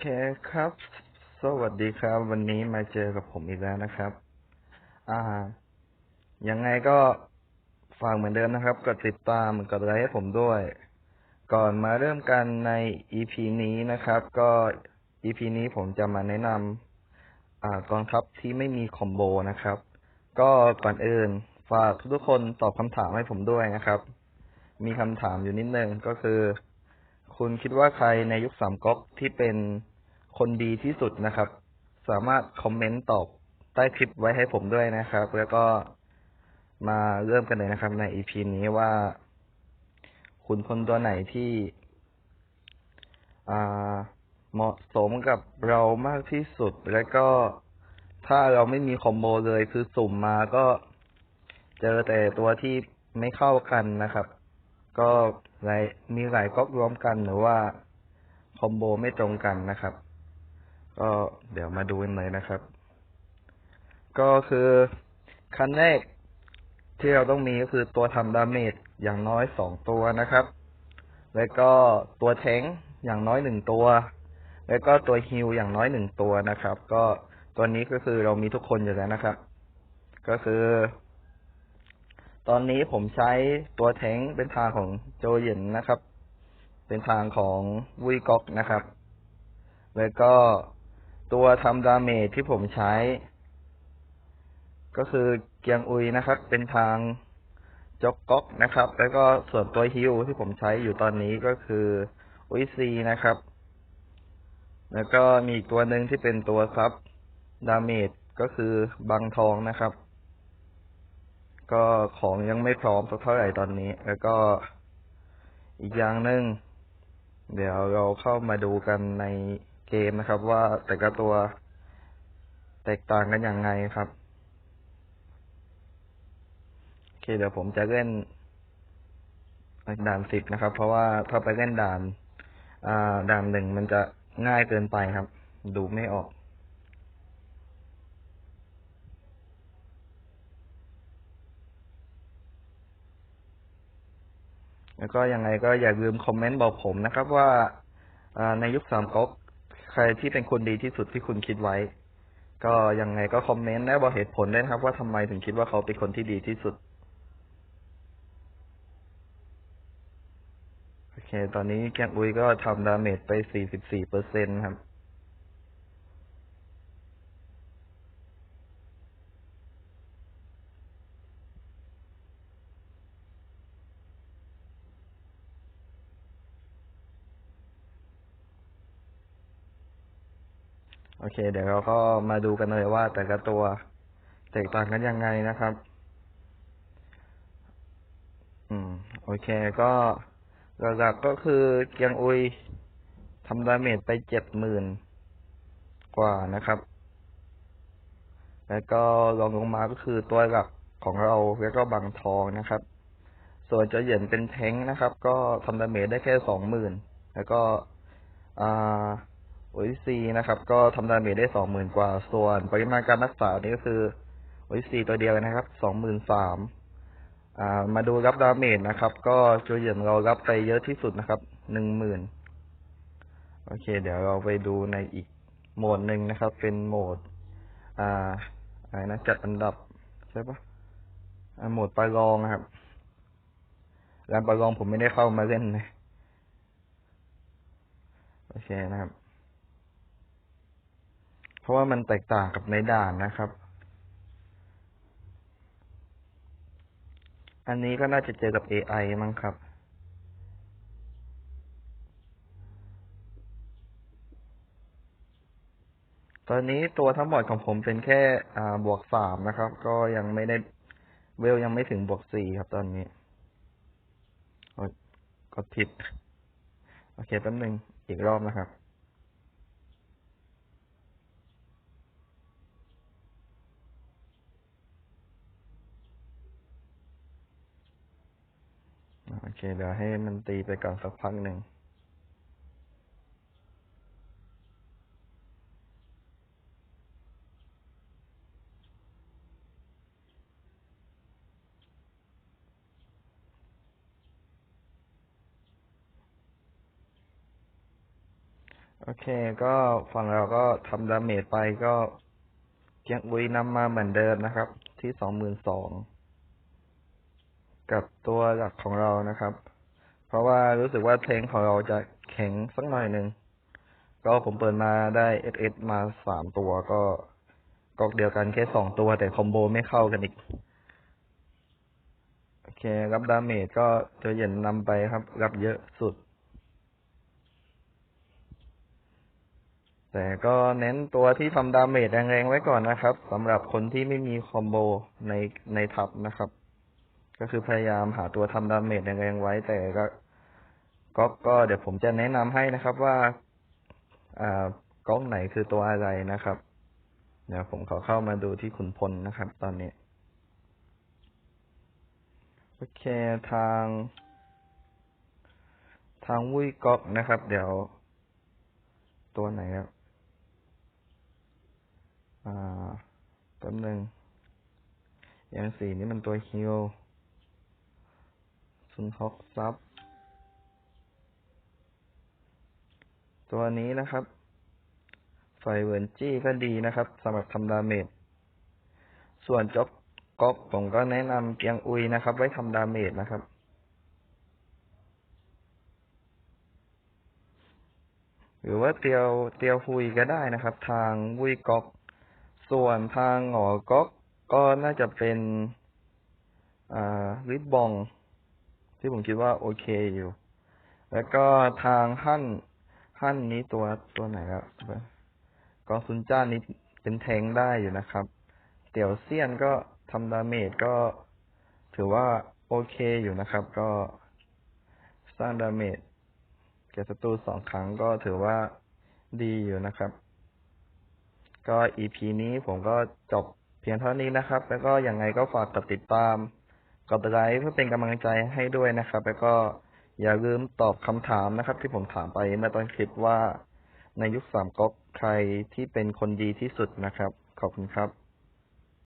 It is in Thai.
เคครับ สวัสดีครับ วันนี้มาเจอกับผมอีกแล้วนะครับ อ่า ยังไงก็ฝากเหมือนเดิมนะครับ กดติดตามกดไลค์ให้ผมด้วย ก่อนมาเริ่มกันใน EP นี้นะครับ ก็ EP นี้ผมจะมาแนะนำอ่ากองทัพที่ไม่มีคอมโบนะครับ ก็ก่อนอื่น ฝากทุกคนตอบคำถามให้ผมด้วยนะครับ มีคำถามอยู่นิดนึงก็คือ คุณคิดว่าใครในยุคสามก๊กที่เป็น คนดีที่สุดนะครับ สามารถคอมเมนต์ตอบใต้คลิปไว้ให้ผมด้วยนะครับ แล้วก็มาเริ่มกันเลยนะครับใน EP นี้ว่าคุณคนตัวไหนที่เหมาะสมกับเรามากที่สุด แล้วก็ถ้าเราไม่มีคอมโบเลยคือสุ่มมาก็เจอแต่ตัวที่ไม่เข้ากันนะครับ ก็หลายมีหลายก๊อกรวมกันหรือว่าคอมโบไม่ตรงกันนะครับ ก็เดี๋ยวมาดูกันเลยนะครับ ก็คือขั้นแรกที่เราต้องมีก็คือตัวทำดาเมจอย่างน้อยสองตัวนะครับ แล้วก็ตัวแทงค์อย่างน้อยหนึ่งตัว แล้วก็ตัวฮิลอย่างน้อยหนึ่งตัวนะครับ ก็ตัวนี้ก็คือเรามีทุกคนอยู่แล้วนะครับ ก็คือ ตอนนี้ผมใช้ตัวแทงค์เป็นทางของโจเย็นนะครับ เป็นทางของวุยก๊อกนะครับ แล้วก็ ตัวทำดาเมจที่ผมใช้ ก็คือเกียงอุยนะครับ เป็นทางจ็อกก๊อกนะครับ แล้วก็ส่วนตัวฮิวที่ผมใช้อยู่ตอนนี้ก็คืออุยซีนะครับ แล้วก็มีอีกตัวหนึ่งที่เป็นตัวซับดาเมจก็คือบังทองนะครับ ก็ของยังไม่พร้อมสักเท่าไหร่ตอนนี้ แล้วก็อีกอย่างหนึ่งเดี๋ยวเราเข้ามาดูกันใน เกมนะครับ ว่าแต่ละตัวแตกต่างกันอย่างไงครับโอเคเดี๋ยวผมจะเล่นด่านสิบนะครับ เพราะว่าถ้าไปเล่นด่านด่านหนึ่งมันจะง่ายเกินไปครับ ดูไม่ออกแล้วก็ยังไงก็อย่าลืมคอมเมนต์บอกผมนะครับว่าในยุคสามก๊ก ใครที่เป็นคนดีที่สุดที่คุณคิดไว้ ก็ยังไงก็คอมเมนต์และบอกเหตุผลด้วยนะครับ ว่าทำไมถึงคิดว่าเขาเป็นคนที่ดีที่สุดโอเค ตอนนี้แกงอุ้ยก็ทำดาเมจไป 44เปอร์เซ็นครับ โอเค เดี๋ยวเราก็มาดูกันเลยว่าแต่ละตัวแตกต่างกันยังไงนะครับ อืม โอเค ก็หลักๆก็คือเกียงอุยทำดาเมจไปเจ็ดหมื่นกว่านะครับ แล้วก็รองลงมาก็คือตัวหลักของเราแล้วก็บังทองนะครับ ส่วนเจะเหยียนเป็นแท้งนะครับ ก็ทำดาเมจได้แค่สองหมื่นแล้วก็อ่า โอซีนะครับ ก็ทำดาเมจได้สองหมื่นกว่า ส่วนปริมาณการรักษานี่ก็คือโอซีตัวเดียวนะครับสองหมื่นสามอ่า มาดูรับดาเมจนะครับ ก็จูเยียนเรารับไปเยอะที่สุดนะครับหนึ่งหมื่นโอเค เดี๋ยวเราไปดูในอีกโหมดหนึ่งนะครับ เป็นโหมด อ่าอะไรนะจัดอันดับใช่ปะอ่าโหมดปลารองนะครับแรปลารองผมไม่ได้เข้ามาเล่นนะโอเคนะครับ เพราะว่ามันแตกต่างกับในด่านนะครับ อันนี้ก็น่าจะเจอกับ AI มั้งครับตอนนี้ตัวทั้งหมดของผมเป็นแค่บวกสามนะครับ ก็ยังไม่ได้เวลยังไม่ถึงบวกสี่ครับตอนนี้กดผิด โอเคแป๊บนึงอีกรอบนะครับ โอเคเดี๋ยวให้มันตีไปก่อนสักพักหนึ่งโอเค ก็ฝั่งเราก็ทำดาเมจไปก็เกียงอุยนำมาเหมือนเดิมนะครับ ที่สองหมื่นสอง กับตัวหลักของเรานะครับ เพราะว่ารู้สึกว่าเทงของเราจะแข็งสักหน่อยหนึ่งก็ผมเปิดมาได้เอสเอสมาสามตัวก็กอกเดียวกันแค่สองตัวแต่คอมโบไม่เข้ากันอีก โอเครับดาเมจก็เจอเหย็นนำไปครับ รับเยอะสุด แต่ก็เน้นตัวที่ทำดาเมจแรงๆไว้ก่อนนะครับสำหรับคนที่ไม่มีคอมโบในในทับนะครับ ก็คือพยายามหาตัวทำดาเมจแรงๆไว้ แต่ก็ก็ก็เดี๋ยวผมจะแนะนำให้นะครับว่า อ่าก๊อกไหนคือตัวอะไรนะครับ เดี๋ยวผมขอเข้ามาดูที่ขุนพลนะครับ ตอนนี้โอเคทาง ทางวุ้ยก๊อกนะครับ เดี๋ยว ตัวไหนครับอ่าแป๊บหนึ่งอย่างสีนี่มันตัวฮิว ซุนฮอกซับตัวนี้นะครับ ไฟเวิร์นจี้ก็ดีนะครับสำหรับทำดาเมจ ส่วนจ็อกก๊อกผมก็แนะนำเกียงอุยนะครับ ไว้ทำดาเมจนะครับหรือว่าเตียวเตียวฮุยก็ได้นะครับ ทางวุยก๊อก ส่วนทางหงอก๊อกก็น่าจะเป็น อ่าริบบอง ที่ผมคิดว่าโอเคอยู่ แล้วก็ทางหั่นหั่นนี้ตัวตัวไหนครับกองซุนจ้านี้เป็นแทงได้อยู่นะครับ เตี่ยวเซียนก็ทำดาเมจก็ถือว่าโอเคอยู่นะครับ ก็สร้างดาเมจแก่ศัตรูสองครั้งก็ถือว่าดีอยู่นะครับ ก็ EP นี้ผมก็จบเพียงเท่านี้นะครับ แล้วก็ยังไงก็ฝากกดติดตาม กดไลค์เพื่อเป็นกำลังใจให้ด้วยนะครับ แล้วก็อย่าลืมตอบคำถามนะครับ ที่ผมถามไปเมื่อตอนคลิปว่าในยุคสามก๊กใครที่เป็นคนดีที่สุดนะครับ ขอบคุณครับ